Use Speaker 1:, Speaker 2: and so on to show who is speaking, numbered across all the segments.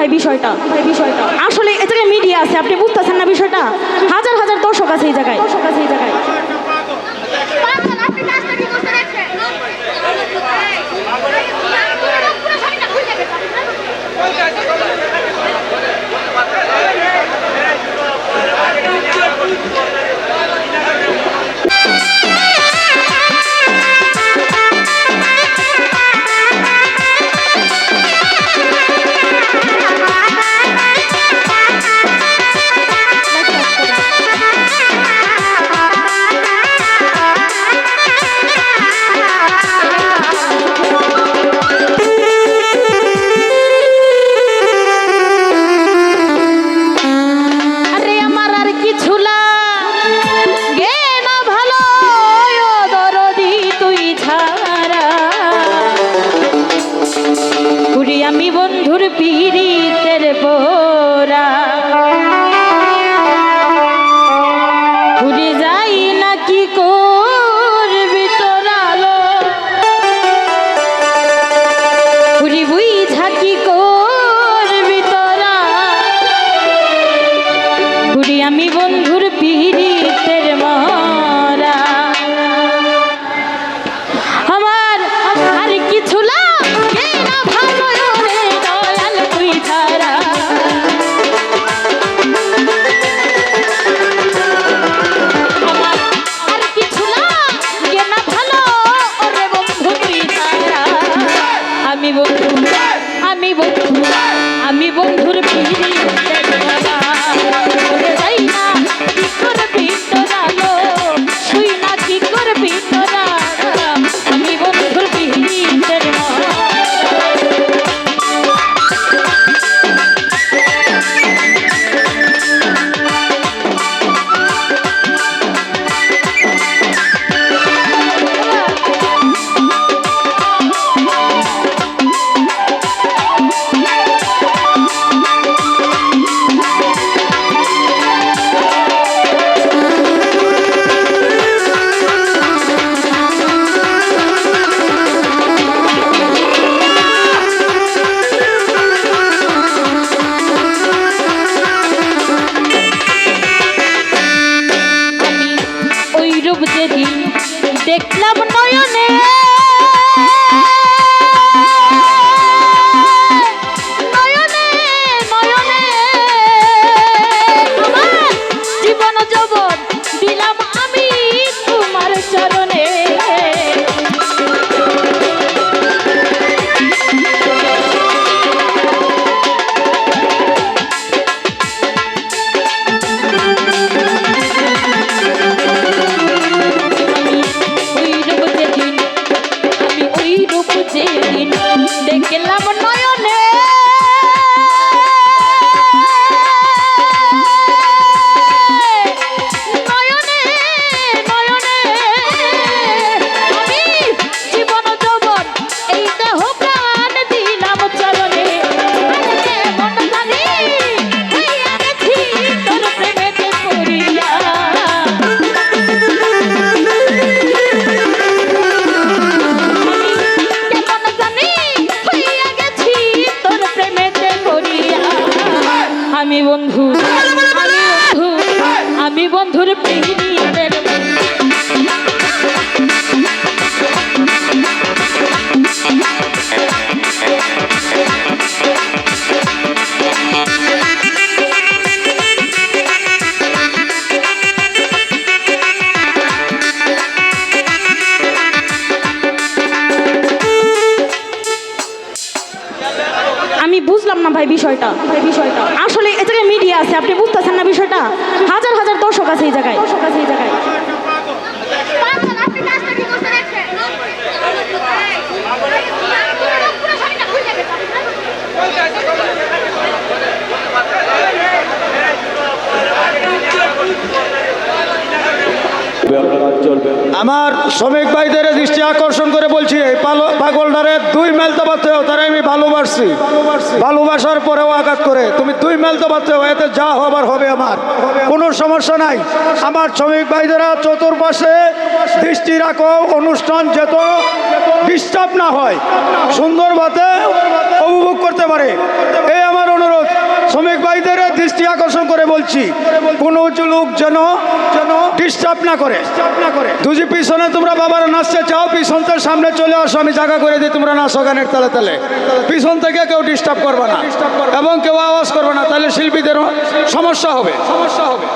Speaker 1: ভাই, বিষয়টা। আসলে এটা মিডিয়া আছে, আপনি বুঝতেছেন না বিষয়টা? হাজার হাজার দর্শক আছে এই জায়গায় দর্শক আছে এই জায়গায়। Yeah. আমার
Speaker 2: শ্রমিক ভাইদের দৃষ্টি আকর্ষণ করে বলছি, এই পাগলডারে দুই মেল তো বাধ্য তারা আমি ভালোবাসছি। ভালোবাসার পরেও আঘাত করে, তুমি দুই মেল তো বাধ্য এতে যা হবার হবে আমার। কোনো সমস্যা নাই। আমার শ্রমিক ভাইদেরা চতুর্পাশে দৃষ্টি রাখো, অনুষ্ঠান যেত, ডিস্টার্ব না হয় সুন্দরভাবে উপভোগ
Speaker 1: করতে পারে। এই আমার অনুরোধ। শ্রমিক ভাইদের দৃষ্টি আকর্ষণ করে বলছি, কোনো লোক যেন যেন ডিস্টার্ব না করে। দুজি পিছনে তোমরা বাবার, নাচতে চাও, পিছন সামনে চলে আসো, আমি জায়গা করে দিই, তোমরা নাচো গানের তালে তালে। পিছন থেকে কেউ ডিস্টার্ব করবে না এবং কেউ আওয়াজ করবে না, তাহলে শিল্পীদেরও সমস্যা হবে সমস্যা হবে।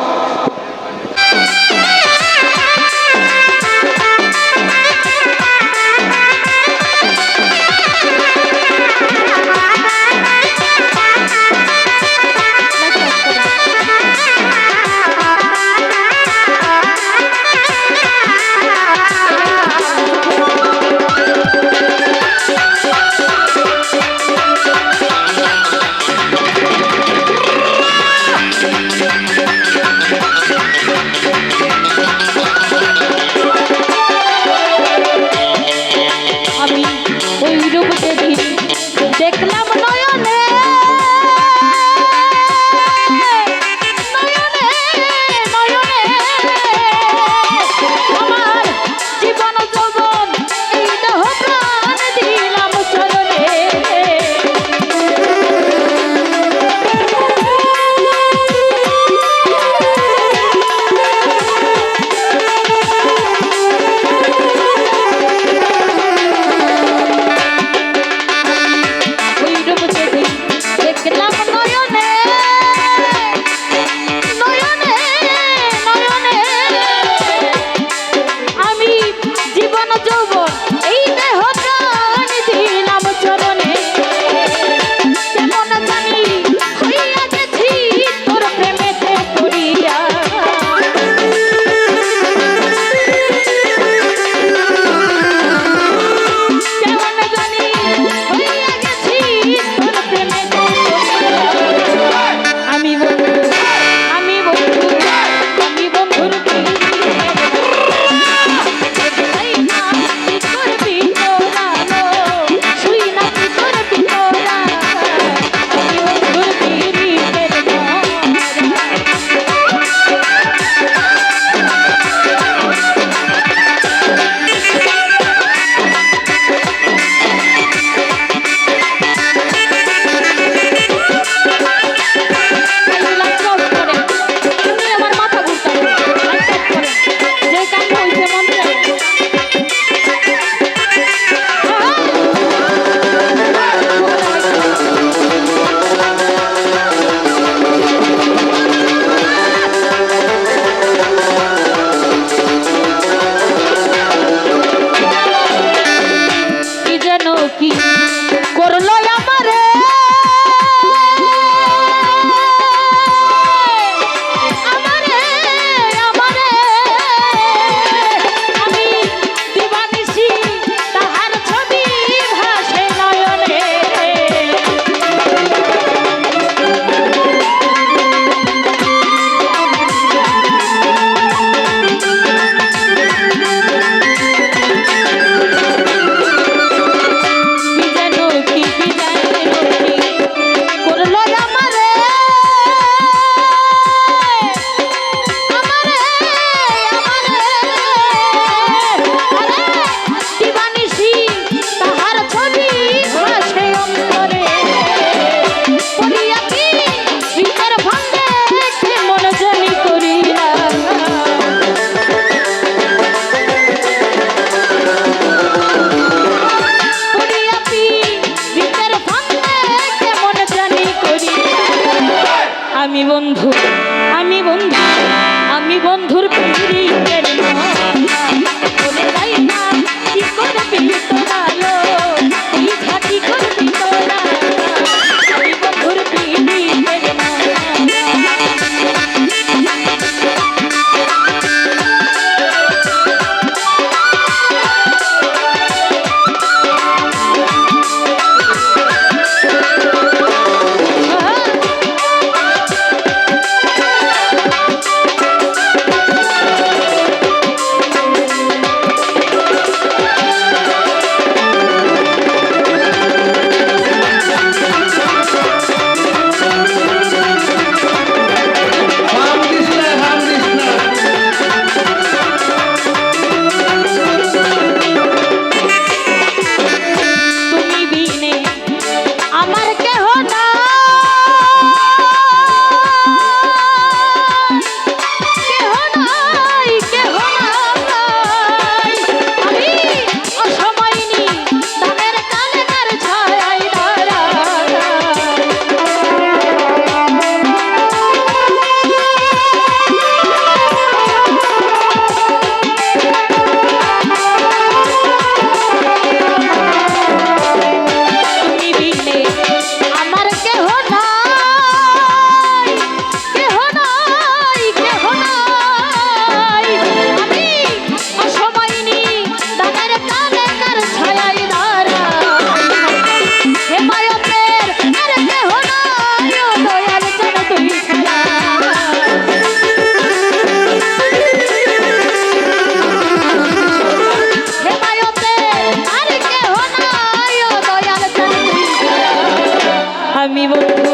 Speaker 3: আমি বন্ধু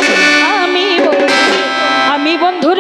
Speaker 3: আমি বন্ধু আমি বন্ধুর